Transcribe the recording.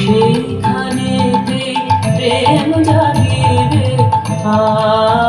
সেইখানেতে প্রেম জাগিবে। আ